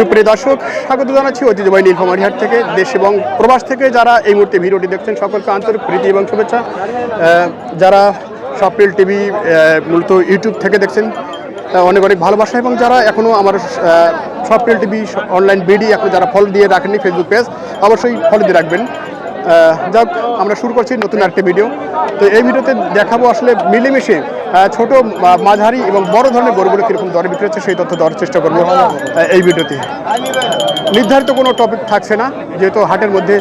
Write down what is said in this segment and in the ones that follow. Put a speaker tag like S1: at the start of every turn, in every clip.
S1: সুপ্রিয় দর্শক, স্বাগত জানাচ্ছি ঐতিহ্যবাহী নীলফামারিহাট থেকে। দেশ এবং প্রবাস থেকে যারা এই মুহূর্তে ভিডিওটি দেখছেন, সকলকে আন্তরিক প্রীতি এবং শুভেচ্ছা। যারা সপ্রিল টিভি মূলত ইউটিউব থেকে দেখছেন অনেক অনেক ভালোবাসা এবং যারা এখনও আমার সপ্রিল টিভি অনলাইন বিডি এখন যারা ফলো দিয়ে রাখেননি ফেসবুক পেজ অবশ্যই ফলো দিয়ে রাখবেন। যাক আমরা শুরু করছি নতুন একটা ভিডিও তো এই ভিডিওতে দেখাবো আসলে মিলেমিশে ছোট মাঝারি এবং বড় ধরনের গরুগুলো কীরকম দরে বিক্রি হচ্ছে সেই তথ্য দেওয়ার চেষ্টা করব এই ভিডিওতে। নির্ধারিত কোনো টপিক থাকছে না যেহেতু হাটের মধ্যে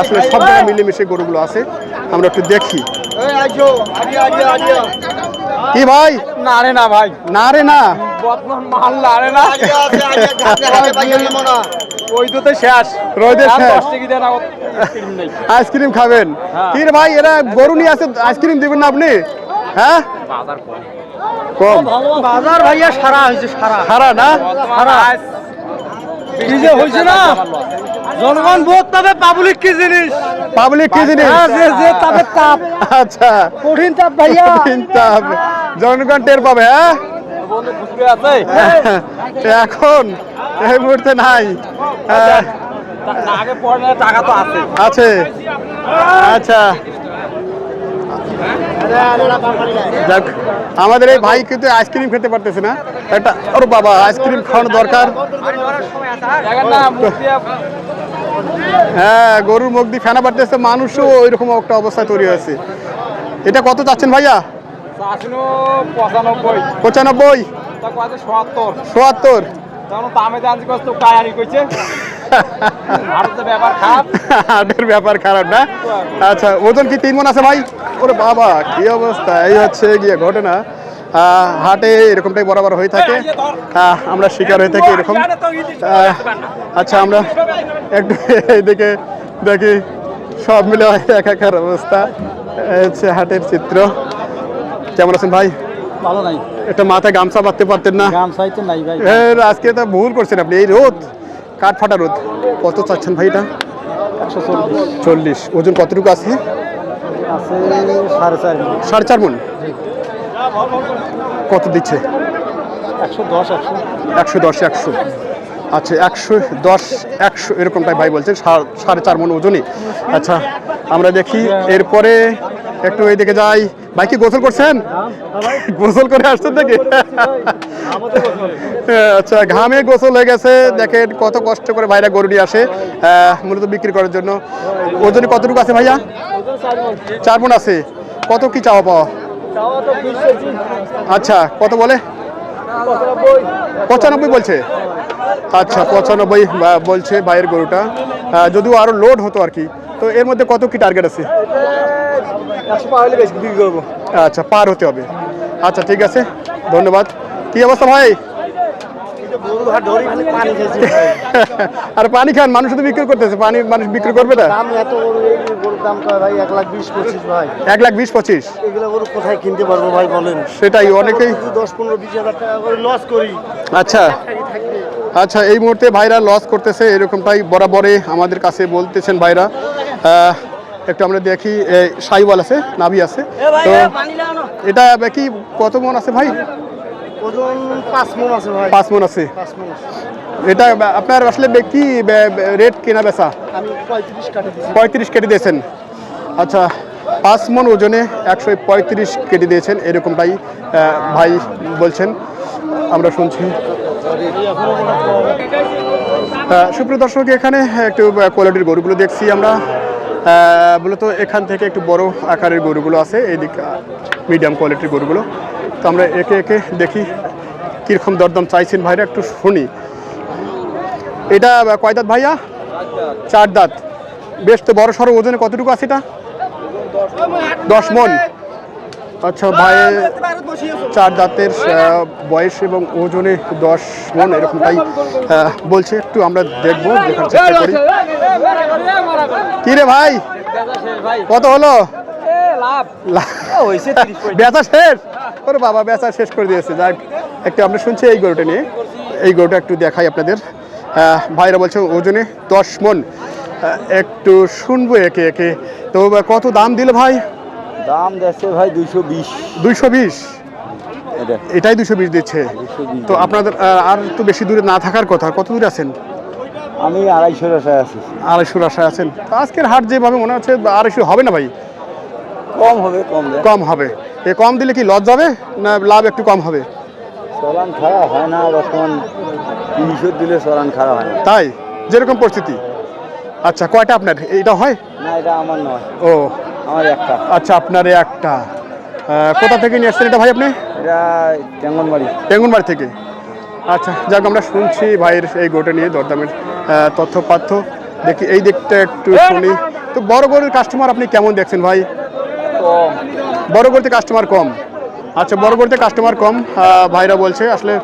S1: আসলে সব জায়গায় মিলেমিশে গরুগুলো আছে আমরা একটু দেখি। কি ভাই?
S2: না রে না ভাই।
S1: না রে না।
S2: বর্তমান মাল না রে না। ওই তো তো শেষ।
S1: রোদে শেষ। আইসক্রিম খাবেন। কি রে ভাই এরা গরু নিয়ে আসে আইসক্রিম দিবেন না আপনি? হ্যাঁ? কম।
S2: বাজার ভাইয়া সারা হয়েছে সারা।
S1: খারা না?
S2: সারা। কি যে হয়েছে না? জনগণ ভোট তবে পাবলিক কি জিনিস?
S1: পাবলিক কি জিনিস?
S2: হ্যাঁ, যে যে তবে তাপ।
S1: আচ্ছা।
S2: কঠিন তাপ ভাইয়া।
S1: হবে। জনগণ টের পাবে হ্যাঁ?
S2: আছে।
S1: এখন এই মুহূর্তে নাই। আহ,
S2: আগে পড়লে টাকা তো আছে।
S1: আছে। আচ্ছা। যাক আমাদের এই ভাই কিন্তু আইসক্রিম খেতে পারতেছে না। একটা ওর বাবা আইসক্রিম খাওয়ানো দরকার। হ্যাঁ গরুর মুখ দিয়ে ফেনা পারতেছে মানুষও ওইরকম একটা অবস্থায় তৈরি হয়েছে। এটা কত চাচ্ছেন ভাইয়া?
S2: পঁচানব্বই। কত
S1: সোয়াত্তর
S2: দামে কইছে।
S1: হাটের ব্যাপার খারাপ। না? আচ্ছা ওজন কি তিন মন আছে ভাই? ওরে বাবা কি অবস্থা? এই হচ্ছে গিয়ে ঘটনা। হাটে এরকমটাই বরাবর হয়ে থাকে। আমরা শিকার হয়ে থাকি এরকম। আচ্ছা আমরা একটু এদিকে দেখি। সব মিলে একাকার অবস্থা। হচ্ছে হাটের চিত্র। কেমন আছেন ভাই?
S2: ভালো নাই।
S1: একটা মাথায় গামছা বাঁধতে পারতেন না?
S2: সাইতে নাই ভাই।
S1: আজকে তো ভুল করছেন আপনি। এই রোদ। কাঠ ফাটা রোদ? কত চাচ্ছেন ভাই এটা?
S2: একশো চল্লিশ।
S1: ওজন কতটুকু আছে?
S2: সাড়ে চার
S1: মন। কত দিচ্ছে?
S2: একশো দশ একশো।
S1: একশো দশ একশো। আচ্ছা একশো দশ একশো এরকমটাই ভাই বলছেন সা- সাড়ে চার মন ওজনই। আচ্ছা আমরা দেখি এরপরে একটু এইদিকে যাই। ভাই, কি গোসল করছেন? গোসল করে আসছেন নাকি? আচ্ছা ঘামে গোসল হয়ে গেছে। দেখেন কত কষ্ট করে ভাইরা গরু নিয়ে আসে মূলত বিক্রি করার জন্য। ওজনে কতটুকু আছে ভাইয়া? চার মন আছে। কত কি চাওয়া পাওয়া? আচ্ছা কত বলে? পঁচানব্বই বলছে। আচ্ছা পঁচানব্বই বলছে ভাইয়ের গরুটা। যদিও আরও লোড হতো আর কি। তো এর মধ্যে কত কি টার্গেট আছে? আচ্ছা পার হতে হবে। আচ্ছা ঠিক আছে। ধন্যবাদ। কি অবস্থা ভাই? আর পানি খান মানুষ তো বিক্রি করতেছে। পানি মানুষ বিক্রি করবে না?
S3: এক লাখ বিশ পঁচিশ কোথায় কিনতে পারব ভাই বলেন?
S1: সেটাই অনেকেই
S3: দশ পনেরো বিশ হাজার টাকা করে লস করি।
S1: আচ্ছা। আচ্ছা এই মুহূর্তে ভাইরা লস করতেছে এরকমটাই বরাবরে আমাদের কাছে বলতেছেন ভাইরা। একটু আমরা দেখি সাইওয়াল আছে নাভি আছে। তো এটা কি কত মন আছে ভাই?
S3: পাঁচ মন আছে।
S1: এটা আপনার আসলে কি রেট কেনা বেচা?
S3: পঁয়ত্রিশ কাটে
S1: দিয়েছেন। আচ্ছা পাঁচ মন ওজনে একশো পঁয়ত্রিশ কেটে দিয়েছেন এরকমটাই ভাই বলছেন। আমরা শুনছি। সুপ্রিয় দর্শক, এখানে একটু কোয়ালিটির গরুগুলো দেখছি আমরা। মূলত এখান থেকে একটু বড় আকারের গরুগুলো আছে এইদিক মিডিয়াম কোয়ালিটির গরুগুলো। তো আমরা একে একে দেখি, কীরকম দরদাম চাইছেন ভাইরা, একটু শুনি। এটা কয় দাঁত ভাইয়া? চার দাঁত। বেশ তো বড় সড়ো ওজনে কতটুকু আছে এটা? দশ মন। আচ্ছা ভাই চার দাঁতের বয়স এবং ওজনে দশ মন এরকমটাই আহ, বলছে। একটু আমরা দেখব দেখার চেষ্টা করি। কি রে ভাই? কত হলো? বেচা শেষ? ওরে বাবা বেচা শেষ করে দিয়েছে। যাক একটু আমরা শুনছি এই গরুটা নিয়ে। এই গরুটা একটু দেখাই আপনাদের। ভাইরা বলছে ওজনে দশ মন। একটু শুনব একে একে। তো কত দাম দিল ভাই?
S2: দাম দেখছে ভাই দুইশো বিশ।
S1: দুইশো বিশ?
S4: এটা।
S1: এটাই দুশো বিশ দিচ্ছে। তো আপনাদের আর একটু বেশি দূরে না থাকার কথা কত দূরে আছেন?
S4: আমি আড়াইশোর আশায় আছি।
S1: আড়াইশোর আশায় আছেন। আজকের হাট যেভাবে মনে হচ্ছে আড়াইশো হবে না ভাই?
S4: কম হবে কম
S1: কম হবে। এ কম দিলে কি লস যাবে না লাভ একটু কম হবে?
S4: চলান খারাপ হয় না বর্তমান তিনশো দিলে চলান খারাপ হয় না।
S1: তাই? যেরকম পরিস্থিতি। আচ্ছা কয়টা আপনার? এটা হয়?
S4: না এটা আমার নয়।
S1: ও
S4: আমার একটা।
S1: আচ্ছা আপনার একটা। কোথা থেকে নিয়ে আসছেন এটা ভাই আপনি?
S4: টেঙ্গনবাড়ি।
S1: থেকে। আচ্ছা যাক আমরা শুনছি ভাইয়ের এই গোটা নিয়ে দরদামের তথ্য পাথ্য দেখি এই দিকটা একটু শুনি। তো বড় গরুর কাস্টমার আপনি কেমন দেখছেন ভাই? বড় গরুতে কাস্টমার কম। আচ্ছা বড় গরুতে কাস্টমার কম। ভাইরা বলছে আসলে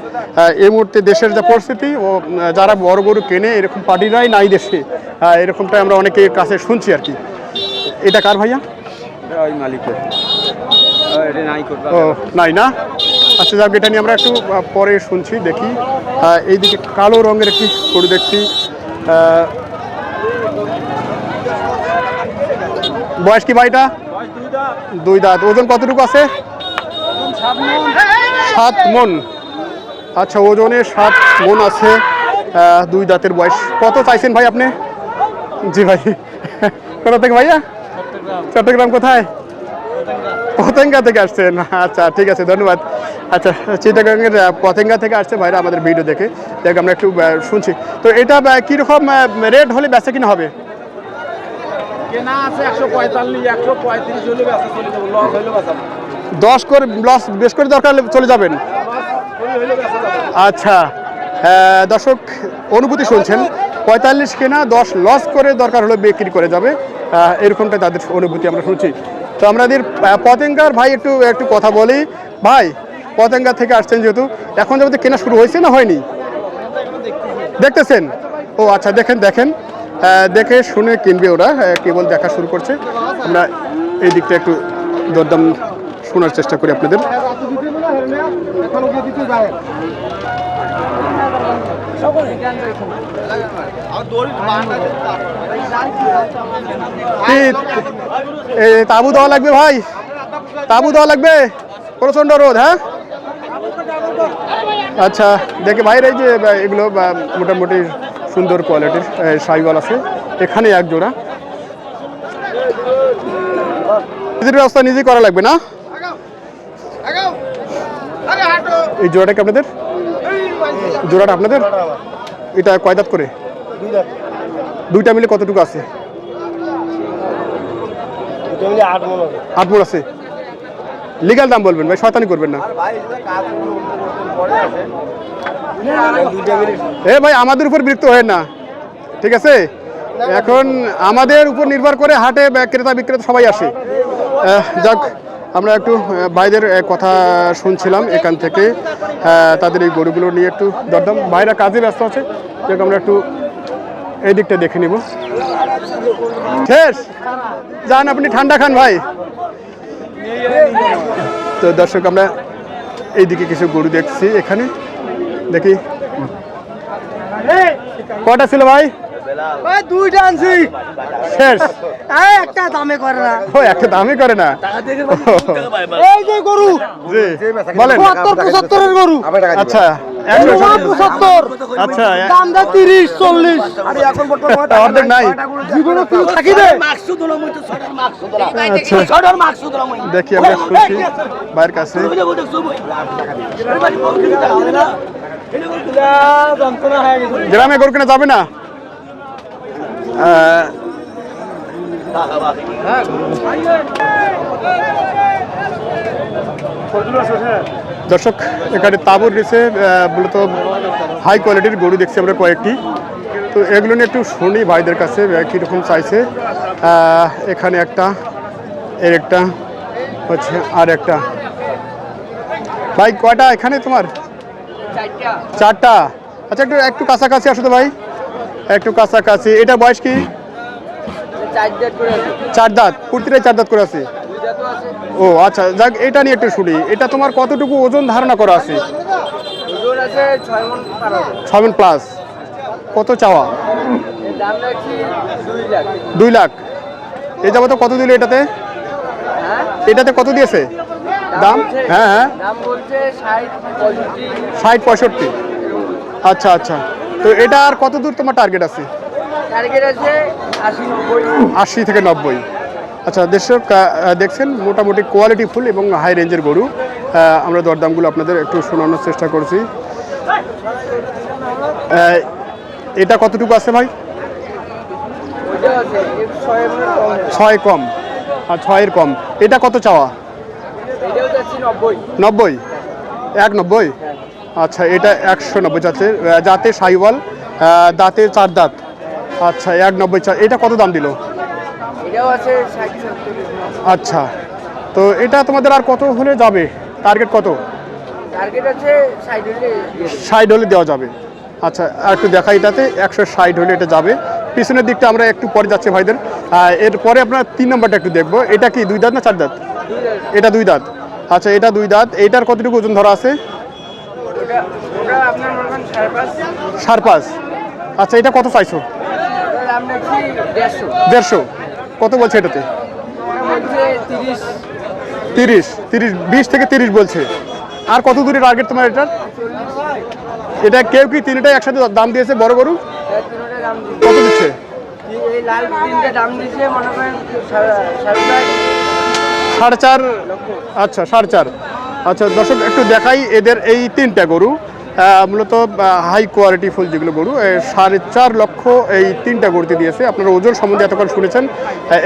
S1: এই মুহূর্তে দেশের যা পরিস্থিতি ও যারা বড় গরু কেনে এরকম পার্টিরাই নাই দেশে। এরকমটাই আমরা অনেকের কাছে শুনছি আর কি। এটা কার ভাইয়া?
S4: ওই মালিকের। ও, নাই
S1: না? আচ্ছা যাক এটা নিয়ে আমরা একটু পরে শুনছি দেখি। এইদিকে কালো রঙের একটি গরু দেখছি। বয়স কি ভাইটা? দুই দাঁত। ওজন কতটুকু আছে? সাত মন। আচ্ছা ওজনে সাত মন আছে। দুই দাঁতের বয়স। কত চাইছেন ভাই আপনি? জি ভাই। কোথা থেকে ভাইয়া? চট্টগ্রাম কোথায়? পতেঙ্গা থেকে আসছেন। আচ্ছা ঠিক আছে ধন্যবাদ। আচ্ছা আহ, পতেঙ্গা থেকে আসছে ভাইরা আমাদের ভিডিও দেখে। দেখ আমরা একটু শুনছি। তো এটা কীরকম রেট হলে বেচা কিনা হবে?
S2: কেনা আছে একশো পঁয়তাল্লিশ একশো পঁয়ত্রিশ হলে বেচা চলে যাব লস হইলে বেচা
S1: দশ করে লস বেশ করে দরকার হলে চলে যাবেন? আচ্ছা দর্শক অনুভূতি শুনছেন। পঁয়তাল্লিশ কেনা, দশ লস করে দরকার হলে বিক্রি করে যাবে। এরকমটা তাদের অনুভূতি আমরা শুনছি। তো আমাদের পতেঙ্গার ভাই একটু একটু কথা বলি। ভাই, পতেঙ্গা থেকে আসছেন যেহেতু, এখন যাবতে কেনা শুরু হয়েছে না হয়নি? দেখতেছেন? ও আচ্ছা দেখেন দেখেন। দেখে শুনে কিনবে ওরা। কেবল দেখা শুরু করছে। আমরা এই দিকটা একটু দরদাম শোনার চেষ্টা করি আপনাদের। তাবু দেওয়া লাগবে ভাই। তাবু দেওয়া লাগবে? প্রচণ্ড রোদ হ্যাঁ? আচ্ছা দেখে বাইরে যে এগুলো মোটামুটি সুন্দর কোয়ালিটির সাইওয়াল আছে। এখানে এক জোড়া। নিজের ব্যবস্থা নিজেই করা লাগবে না? এই জোড়াটা কি আপনাদের? জোড়াটা আপনাদের? এটা কয় দাঁত করে? দুইটা মিলে কতটুকু আছে?
S3: আট
S1: মোড় আছে। লিগাল দাম বলবেন ভাই শয়তানি করবেন না। এ ভাই আমাদের উপর বিরক্ত হয় না। ঠিক আছে? এখন আমাদের উপর নির্ভর করে হাটে ক্রেতা বিক্রেতা সবাই আসে। আহ, যাক। আমরা একটু ভাইদের কথা শুনছিলাম এখান থেকে। তাদের এই গরুগুলো নিয়ে একটু দরদাম। ভাইরা কাজে ব্যস্ত আছে আমরা একটু এই দিকটা দেখে নিব। শেষ! যান, আপনি ঠান্ডা খান ভাই। তো দর্শক, আমরা এইদিকে কিছু গরু দেখছি এখানে। দেখি। কটা ছিল ভাই?
S2: ওই দুইটা আনছি।
S1: শেষ।
S2: এই একটা দামে করে না।
S1: ও একটা দামই করে না?
S2: এই যে গরু।
S1: জি। বলেন।
S2: চুয়াত্তর পঁচাত্তরের গরু।
S1: আচ্ছা
S2: দাম দেয় তিরিশ চল্লিশ।
S1: অর্ধেক নাই।
S2: জীবনে তুই থাকি দে।
S1: দেখি আমরা শুনছি ভাইয়ের কাছে।
S2: যন্ত্রণা গেছে।
S1: গ্রামে গরু কেনা যাবে না? দর্শক এখানে তাবুর নিচে মূলত হাই কোয়ালিটির গরু দেখছি আমরা কয়েকটি। তো এগুলো নিয়ে একটু শুনি ভাইদের কাছে কীরকম চাইছে। এখানে একটা এর একটা হচ্ছে আর একটা। ভাই কয়টা এখানে তোমার? চারটা। আচ্ছা একটু একটু কাছাকাছি আসো তো ভাই। একটু কাছাকাছি। এটা বয়স কি? চার দাঁত। কুর্তিটাই চার দাঁত করে আছে। ও আচ্ছা যাক এটা নিয়ে একটু শুনি। এটা তোমার কতটুকু ওজন ধারণা করা আছে? ছয় মন প্লাস কত চাওয়া? দুই লাখ। এই যাব তো কত দিল এটাতে? এটাতে কত দিয়েছে? দাম হ্যাঁ হ্যাঁ।
S2: ষাট পঁয়ষট্টি।
S1: আচ্ছা আচ্ছা। তো এটা আর কত দূর তোমার টার্গেট আছে?
S2: টার্গেট আছে আশি
S1: থেকে নব্বই। আচ্ছা দর্শক দেখছেন মোটামুটি কোয়ালিটি ফুল এবং হাই রেঞ্জের গরু। আমরা দরদামগুলো আপনাদের একটু শোনানোর চেষ্টা করছি। এটা কতটুকু আছে ভাই?
S2: ছয় কম।
S1: আর ছয়ের কম। এটা কত চাওয়া?
S2: নব্বই।
S1: নব্বই? এক নব্বই? আচ্ছা এটা একশো নব্বই আহ, যাতে সাইওয়াল দাঁতে চার দাঁত। আচ্ছা এক নব্বই চা এটা কত দাম দিল? আচ্ছা তো এটা তোমাদের আর কত হলে যাবে? টার্গেট কত?
S2: ষাট হলে
S1: দেওয়া যাবে। আচ্ছা আর একটু দেখা এটাতে একশো ষাট হলে এটা যাবে। পিছনের দিকটা আমরা একটু পরে যাচ্ছি ভাইদের। এরপরে আপনার তিন নম্বরটা একটু দেখব। এটা কি দুই দাঁত না চার দাঁত? এটা দুই দাঁত। আচ্ছা এটা দুই দাঁত। এইটার কতটুকু ওজন ধরা আছে
S2: ওটা ওটা আপনার মনে করেন সাড়ে পাঁচ।
S1: আচ্ছা এটা কত চাইছো
S2: দেড়শো।
S1: কত বলছে এটাতে?
S2: তিরিশ।
S1: তিরিশ বিশ থেকে তিরিশ বলছে। আর কত দূরে টার্গেট তোমার এটার? এটা কেউ কি তিনটাই একসাথে দাম দিয়েছে বড় গরু?
S2: দিচ্ছে
S1: কত দিচ্ছে?
S2: সাড়ে
S1: চার আচ্ছা সাড়ে চার। আচ্ছা দর্শক, একটু দেখাই এদের এই তিনটা গরু। মূলত হাই কোয়ালিটি ফুল যেগুলো গরু সাড়ে চার লক্ষ এই তিনটা গরুতে দিয়েছে। আপনারা ওজন সম্বন্ধে এতক্ষণ শুনেছেন।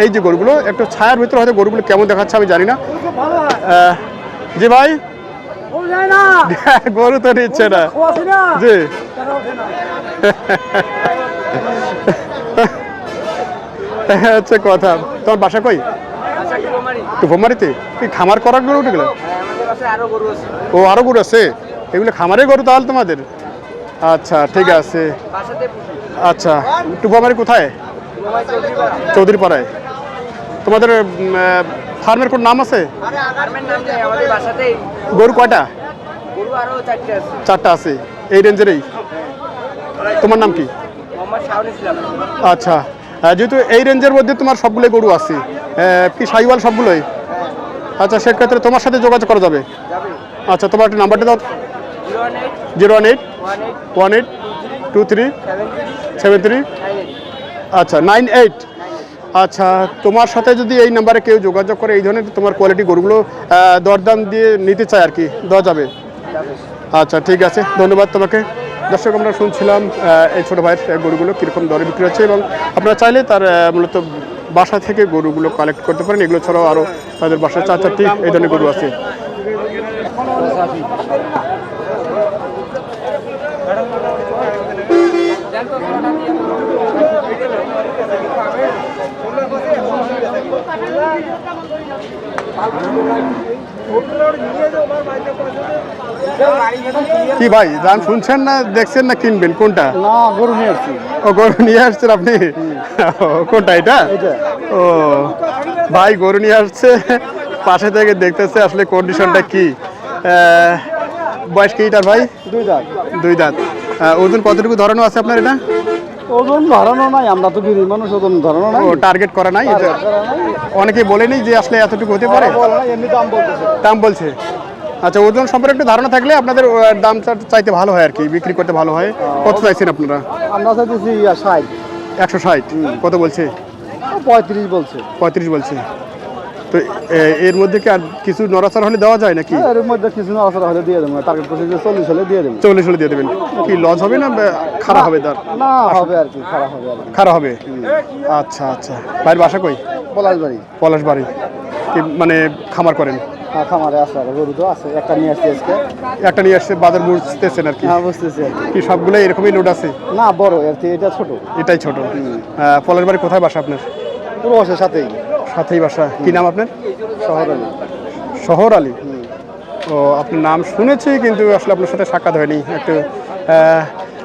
S1: এই যে গরুগুলো, একটু ছায়ার ভিতরে হয়তো গরুগুলো কেমন দেখাচ্ছে আমি জানি না। জি ভাই। গরু তো নিচ্ছে না। জি। হচ্ছে কথা। তোমার বাসা কই? তো ভোমারিতে? কি খামার করার গরু উঠে গেলো
S2: হ্যাঁ কাছে আরও গরু আছে।
S1: ও আছে? এগুলো খামারের গরু তাহলে তোমাদের? আচ্ছা ঠিক আছে।
S2: বাসাতে পুষি।
S1: আচ্ছা টুবামারি কোথায়?
S2: চৌধুরী
S1: পাড়ায় তোমাদের ফার্মের কোন নাম আছে? গরু কয়টা?
S2: আছে।
S1: চারটা আছে। এই রেঞ্জেরই তোমার নাম কি? আচ্ছা যেহেতু এই রেঞ্জের মধ্যে তোমার সবগুলোই গরু আছে কি সাইওয়াল সবগুলোই? আচ্ছা সেক্ষেত্রে তোমার সাথে যোগাযোগ করা যাবে? আচ্ছা তোমার একটা নাম্বারটা দাও।
S2: Zero one eight
S1: one eight two three
S2: seven three
S1: আচ্ছা নাইন এইট। আচ্ছা তোমার সাথে যদি এই নাম্বারে কেউ যোগাযোগ করে এই ধরনের তোমার কোয়ালিটি গরুগুলো দরদাম দিয়ে নিতে চায় আর কি দেওয়া যাবে?
S2: যাবে।
S1: আচ্ছা ঠিক আছে ধন্যবাদ তোমাকে। দর্শক আমরা শুনছিলাম এই ছোটো ভাইয়ের গরুগুলো কীরকম দরে বিক্রি হচ্ছে এবং আপনারা চাইলে তার মূলত বাসা থেকে গরুগুলো কালেক্ট করতে পারেন। এগুলো ছাড়াও আরও তাদের বাসায় চার, চারটি এই ধরনের গরু আছে। কি ভাই দাম শুনছেন না দেখছেন না কিনবেন? কোনটা?
S3: না গরু নিয়ে আসছি।
S1: ও গরু নিয়ে আসছেন আপনি? কোনটা এটা? ও ভাই গরু নিয়ে আসছে। পাশে থেকে দেখতেছে আসলে কন্ডিশনটা কি। বয়স কি ভাই?
S3: দুই দাঁত।
S1: দুই দাঁত। ওজন কতটুকু ধরানো আছে আপনার এটা?
S3: ওজন ধরানো নাই আমরা তো গিরি মানুষ ওজন ধরানো নাই।
S1: ও টার্গেট করা নাই? অনেকে বলেনি যে আসলে এতটুকু হতে পারে?
S3: এমনি দাম
S1: দাম বলছে। আচ্ছা ওজন সম্পর্কে একটু ধারণা থাকলে আপনাদের দাম চাইতে ভালো হয় আর কি বিক্রি করতে ভালো হয়। কত চাইছেন আপনারা?
S3: আমরা চাইতেছি ষাট।
S1: একশো ষাট। কত বলছে?
S3: পঁয়ত্রিশ বলছে।
S1: পঁয়ত্রিশ বলছে। তো এর মধ্যে কি আর কিছু নড়াচড়া হলে দেওয়া যায় নাকি?
S3: এর মধ্যে কিছু না আসলে হলে দিয়ে দেবো টার্গেট করছে যে চল্লিশ হলে দিয়ে দেবো।
S1: চল্লিশ হলে দিয়ে দেবেন। কি লস হবে না খারাপ হবে তার?
S3: না হবে আর কি খারাপ হবে
S1: খারাপ হবে? আচ্ছা আচ্ছা। ভাইয়ের বাসা কই?
S3: পলাশ বাড়ি
S1: পলাশ বাড়ি কি মানে খামার করেন?
S3: হ্যাঁ খামারে আছে আর গরু তো আছে একটা নিয়ে আসছি আজকে।
S1: একটা নিয়ে আসছে বাজার বুঝতেছেন আর কি।
S3: হ্যাঁ বুঝতেছি কি।
S1: সবগুলো এরকমই লোড আছে?
S3: না বড় এর থেকে এটা ছোট।
S1: এটাই ছোট। কোথায় বাসা আপনার?
S3: পুরো সাথেই।
S1: সাথেই বাসা। কি নাম আপনার?
S3: শহরে
S1: শহর আলী। ও আপনার নাম শুনেছি কিন্তু আসলে আপনার সাথে সাক্ষাৎ হয়নি। একটু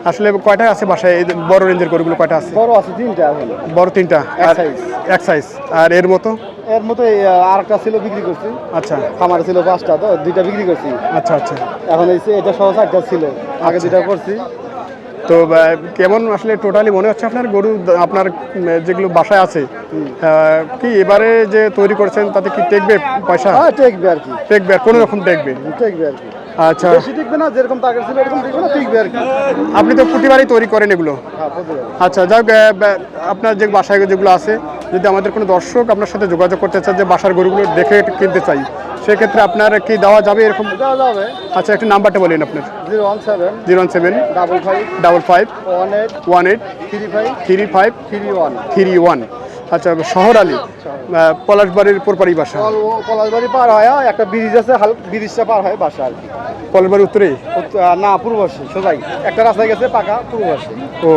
S1: আসলে কয়টা আছে বাসায়? এই বড় রেঞ্জের গরুগুলো কয়টা আছে?
S3: বড় আছে তিনটা
S1: বড় তিনটা।
S3: এক।
S1: সাইজ আর এর মতো?
S3: এর মতো আরেকটা ছিল বিক্রি করছি।
S1: আচ্ছা।
S3: খামারে ছিল পাঁচটা তো দুইটা বিক্রি করছি।
S1: আচ্ছা আচ্ছা।
S3: এখন এই এটা সহ চারটা ছিল। আগে দুইটা করছি।
S1: তো কেমন আসলে টোটালি মনে হচ্ছে আপনার গরু আপনার যেগুলো বাসায় আছে? কি এবারে যে তৈরি করছেন তাতে কি টেকবে পয়সা?
S3: হ্যাঁ টেকবে আর কি।
S1: টেকবে কোনো রকম টেকবে?
S3: টেকবে আর কি।
S1: আচ্ছা।
S3: বেশি টিকবে না যেরকম টার্গেট ছিল এরকম টিকবে না টিকবে আর কি।
S1: আপনি তো প্রতিবারই তৈরি করেন এগুলো?
S3: হ্যাঁ
S1: আচ্ছা যাক আপনার যে বাসায় যেগুলো আছে যদি আমাদের কোনো দর্শক আপনার সাথে যোগাযোগ করতে চান যে বাসার গরুগুলো দেখে কিনতে চাই সেক্ষেত্রে আপনার কি দেওয়া যাবে এরকম?
S3: দেওয়া যাবে।
S1: আচ্ছা একটু নাম্বারটা বলেন আপনার।
S3: Zero one seven
S1: zero one seven
S3: double five
S1: double five
S3: one eight
S1: one eight
S3: three five
S1: three five
S3: three one.
S1: Three one. আচ্ছা শহর আলী পলাশবাড়ির পরপাড়ি বাসা।
S3: পলাশবাড়ি পার হয় একটা ব্রিজ আছে ব্রিজটা পার হয় বাসা আর কি।
S1: পলাশবাড়ি উত্তরে?
S3: না পূর্বশী সোজাই। একটা রাস্তায় গেছে পাকা পূর্বশী
S1: ও।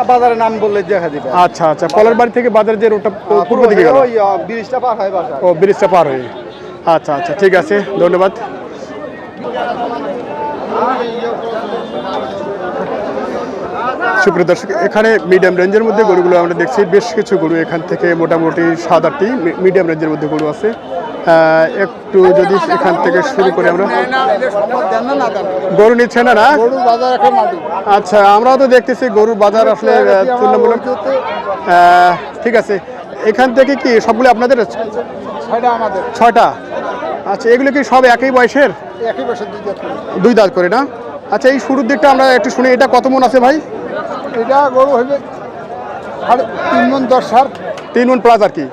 S3: আর বাজারের নাম বললে দেখা দিবে।
S1: আচ্ছা আচ্ছা পলাশবাড়ি থেকে বাজার যে রোডটা পূর্ব দিকে গেল?
S3: ওই ব্রিজটা পার হয় বাসা।
S1: ও ব্রিজটা পার হয়ে। আচ্ছা আচ্ছা ঠিক আছে ধন্যবাদ। সুপ্রিয় দর্শক এখানে মিডিয়াম রেঞ্জের মধ্যে গরুগুলো আমরা দেখছি। বেশ কিছু গরু এখান থেকে মোটামুটি সাত আটটি মিডিয়াম রেঞ্জের মধ্যে গরু আছে। একটু যদি এখান থেকে শুরু করি আমরা। গরু নিচ্ছে না না? আচ্ছা আমরাও তো দেখতেছি গরুর বাজার আসলে তুলনামূলক। ঠিক আছে। এখান থেকে কি সবগুলো আপনাদের
S3: ছয়টা
S1: আচ্ছা এগুলো কি সব একই বয়সের।
S3: দুই
S1: দাঁত করে না? আচ্ছা এই শুরুর দিকটা আমরা একটু শুনি। এটা কত মন আছে ভাই?
S3: এটা গরু সাড়ে তিন মন দশ সার।
S1: তিন মন প্লাস আর কি?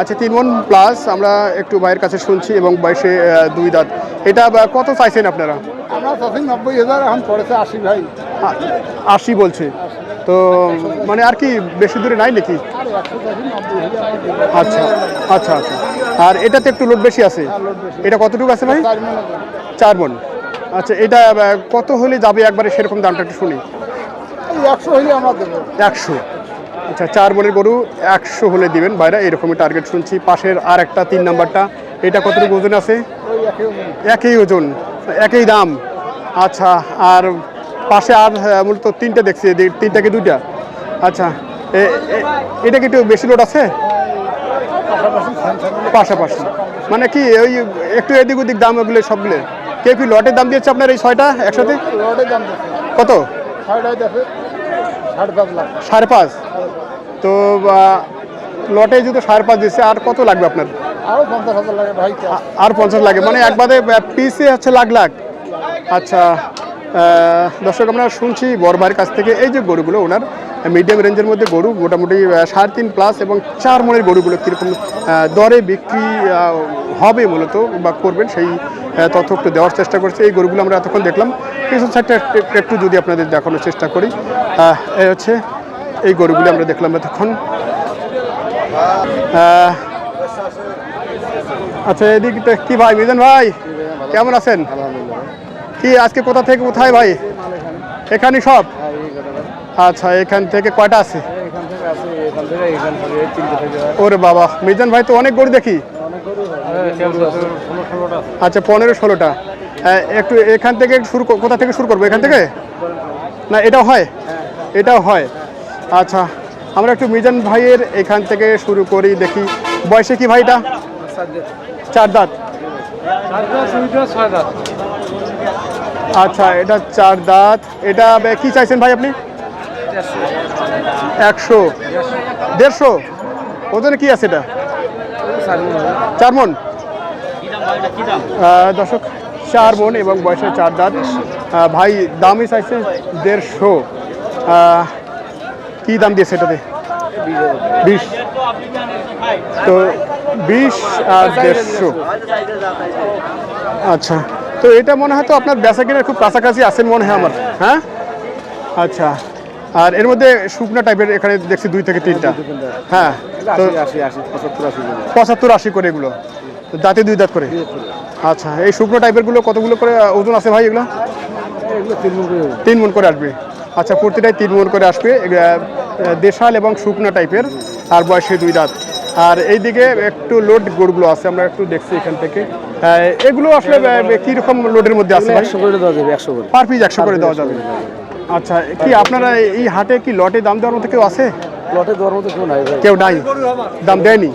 S1: আচ্ছা তিন মন প্লাস আমরা একটু ভাইয়ের কাছে শুনছি এবং বয়সে দুই দাঁত। এটা কত চাইছেন আপনারা?
S3: আমরা চাষি নব্বই হাজার এখন পড়েছে আশি ভাই।
S1: আশি বলছে। তো মানে আর কি বেশি দূরে নাই নাকি। আচ্ছা আচ্ছা আচ্ছা। আর এটাতে একটু লোড বেশি আছে? এটা কতটুকু আছে ভাই?
S3: চার মন
S1: আচ্ছা এটা কত হলে যাবে একবারে সেরকম দামটা একটু শুনি।
S3: একশো হইলে আমরা দেবো।
S1: একশো। আচ্ছা চার মনের গরু একশো হলে দিবেন বাইরে এরকমই টার্গেট শুনছি। পাশের আর একটা তিন নাম্বারটা এটা কতটুকু ওজন আছে?
S3: একই ওজন।
S1: একই দাম। আচ্ছা আর পাশে আর মূলত তিনটা দেখছি তিনটা কি দুইটা? আচ্ছা এটা কি একটু বেশি লোড আছে?
S3: পাশাপাশি।
S1: মানে কি ওই একটু এদিক ওদিক দাম ওগুলো সবগুলো? কেউ কি লটের দাম দিয়েছে আপনার এই ছয়টা একসাথে? কত?
S3: ছয়টায় দেখে। সাড়ে পাঁচ
S1: তো লটে যেহেতু সাড়ে পাঁচ দিচ্ছে আর কত লাগবে আপনার? আর পঞ্চাশ লাগে মানে একবারে পিসে হচ্ছে লাখ লাখ। আচ্ছা দর্শক, আমরা শুনছি বড় কাছ থেকে এই যে গরুগুলো, ওনার মিডিয়াম রেঞ্জের মধ্যে গরু, মোটামুটি সাড়ে তিন প্লাস এবং চার মনের গরুগুলো কীরকম দরে বিক্রি হবে মূলত বা করবেন সেই তথ্য একটু দেওয়ার চেষ্টা করছি। এই গরুগুলো আমরা এতক্ষণ দেখলাম। কিছু সাইডটা একটু যদি আপনাদের দেখানোর চেষ্টা করি এই হচ্ছে, এই গরুগুলো আমরা দেখলাম এতক্ষণ। আচ্ছা এদিকে কি ভাই, মিজান ভাই, কেমন আছেন? কি, আজকে কোথা থেকে, কোথায় ভাই? এখানে সব? আচ্ছা এখান থেকে কয়টা আছে? ওরে বাবা, মিজান ভাই তো অনেক গরু দেখি। আচ্ছা পনেরো, ষোলোটা। একটু এখান থেকে শুরু কোথা থেকে শুরু করব, এখান থেকে? না, এটাও হয়? এটাও হয়। আচ্ছা আমরা একটু মিজান ভাইয়ের এখান থেকে শুরু করি, দেখি। বয়সে কি ভাইটা? চার দাঁত। আচ্ছা এটা চার দাঁত। এটা কি চাইছেন ভাই আপনি? একশো। দেড়শো? ওজনে কি আছে এটা? চার মন দর্শক চার মন এবং বয়সে চার দাঁত। ভাই, দামই চাইছে দেড়শো। কি দাম দিয়েছে এটাতে? বিশ। তো বিশ আর দেড়শো। আচ্ছা। তো এটা মনে হয় তো আপনার বেচা কেনার খুব কাছাকাছি আছেন মনে হয় আমার। হ্যাঁ? আচ্ছা। আর এর মধ্যে শুকনা টাইপের এখানে দেখছি দুই থেকে তিনটা। হ্যাঁ তো
S3: পঁচাত্তর আশি
S1: করে। এগুলো। দাঁতে দুই দাঁত করে। আচ্ছা এই শুকনো টাইপেরগুলো কতগুলো করে ওজন আছে ভাই এগুলো?
S3: তিন মন করে
S1: আসবে। আচ্ছা প্রতিটাই তিন মন করে আসবে। দেশাল এবং শুকনো টাইপের আর বয়সে দুই দাঁত। আর এইদিকে একটু লোড গরুগুলো আছে আমরা একটু দেখছি এখান থেকে। আহ, এগুলো আসলে কি রকম লোডের মধ্যে আছে
S3: একশো করে দেওয়া যাবে একশো করে।
S1: পার পিস একশো করে দেওয়া যাবে। আচ্ছা কি আপনারা এই হাটে কি লটে দাম দেওয়ার মতো কেউ আছে?
S3: লটে দেওয়ার মতো কেউ নাই
S1: কেউ নাই? দাম দেয়নি?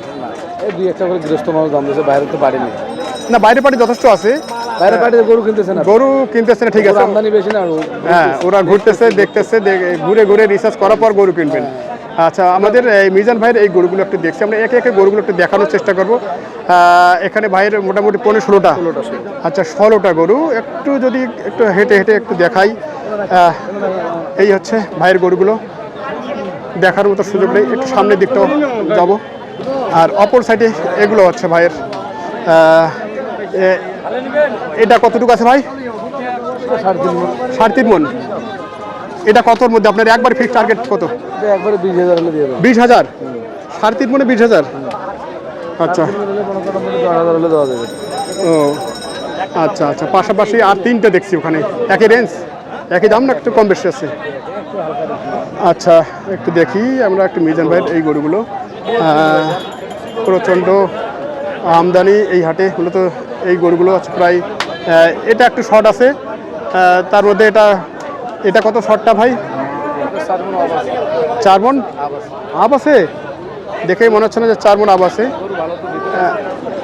S3: দুই একটা করে গৃহস্থ মানুষ দাম দিয়েছে বাইরে তো বাড়িনি
S1: না বাইরে পাটি যথেষ্ট আছে।
S2: বাইরে পাঠিয়ে গরু কিনতেছে না।
S1: গরু কিনতেছে না ঠিক আছে।
S2: আমদানি বেশি না
S1: হ্যাঁ ওরা ঘুরতেছে দেখতেছে ঘুরে ঘুরে রিসার্চ করার পর গরু কিনবেন। আচ্ছা আমাদের এই মিজান ভাইয়ের এই গরুগুলো একটু দেখছি। আমরা একে একে গরুগুলো একটু দেখানোর চেষ্টা করব। এখানে ভাইয়ের মোটামুটি পনেরো ষোলোটা। আচ্ছা ষোলোটা গরু। একটু যদি একটু হেঁটে হেঁটে একটু দেখাই। এই হচ্ছে ভাইয়ের গরুগুলো। দেখার মতো সুযোগ নেই। একটু সামনের দিকটাও যাব। আর অপর সাইডে এগুলো হচ্ছে ভাইয়ের এটা কতটুকু আছে ভাই? সাড়ে তিন মন। এটা কতর মধ্যে? আপনার একবার ফিক্স টার্গেট কত?
S2: একবারে বিশ হাজার হলে দিয়ে দেবো।
S1: বিশ হাজার? সাড়ে তিন মনে বিশ হাজার? আচ্ছা। ও আচ্ছা আচ্ছা। পাশাপাশি আর তিনটে দেখছি ওখানে। একই রেঞ্জ একই দাম না একটু কম বেশি আছে? আচ্ছা একটু দেখি আমরা একটু মিজান ভাইয়ের এই গরুগুলো। প্রচণ্ড আমদানি এই হাটে। মূলত এই গরুগুলো আছে প্রায় এটা একটু শর্ট আছে। তার মধ্যে এটা এটা কত শর্টটা ভাই? চার মন আপ আছে দেখেই মনে হচ্ছে না যে চার মন আপ আছে আহ,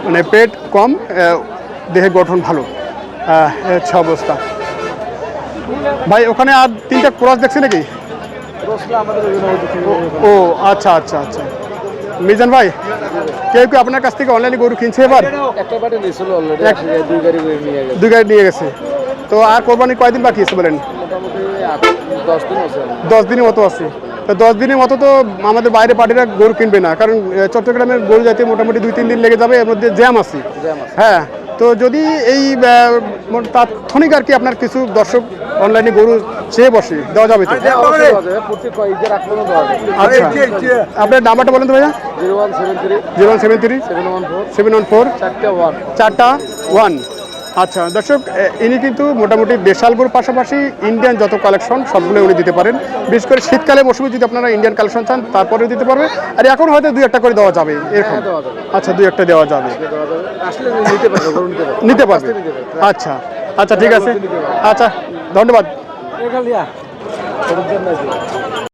S1: মানে পেট কম দেহের গঠন ভালো। হচ্ছে অবস্থা। ভাই ওখানে আর তিনটা ক্রস দেখছে নাকি? ও আচ্ছা আচ্ছা আচ্ছা। মিজান ভাই কেউ কেউ আপনার কাছ থেকে অনলাইনে গরু কিনছে এবার?
S2: দুই গাড়ি নিয়ে গেছে।
S1: তো আর কোরবানি কয়দিন বাকি আছে বলেন?
S2: দশ দিন আছে।
S1: দশ দিনের মতো আছে। তো দশ দিনের মতো তো আমাদের বাইরে পার্টিরা গরু কিনবে না কারণ চট্টগ্রামের গরু যাতে মোটামুটি দুই তিন দিন লেগে যাবে এর মধ্যে জ্যাম আছে। হ্যাঁ তো যদি এই তাৎক্ষণিক আর কি আপনার কিছু দর্শক অনলাইনে গরু চেয়ে বসে দেওয়া যাবে তো? আচ্ছা। আপনার নাম্বারটা বলেন তো ভাইয়া।
S2: Zero one seven three.
S1: Zero one seven three.
S2: Seven one four.
S1: Seven one four.
S2: চারটে ওয়ান।
S1: চারটা ওয়ান। আচ্ছা দর্শক ইনি কিন্তু মোটামুটি দেশাল গরুর পাশাপাশি ইন্ডিয়ান যত কালেকশন সবগুলো উনি দিতে পারেন। বিশেষ করে শীতকালে মৌসুমে যদি আপনারা ইন্ডিয়ান কালেকশন চান তারপরেও দিতে পারবে। আর এখন হয়তো দুই একটা করে দেওয়া যাবে এরকম।
S2: হ্যাঁ।
S1: আচ্ছা দুই একটা দেওয়া যাবে।
S2: নিতে পারবে।
S1: আচ্ছা আচ্ছা ঠিক আছে। আচ্ছা ধন্যবাদ।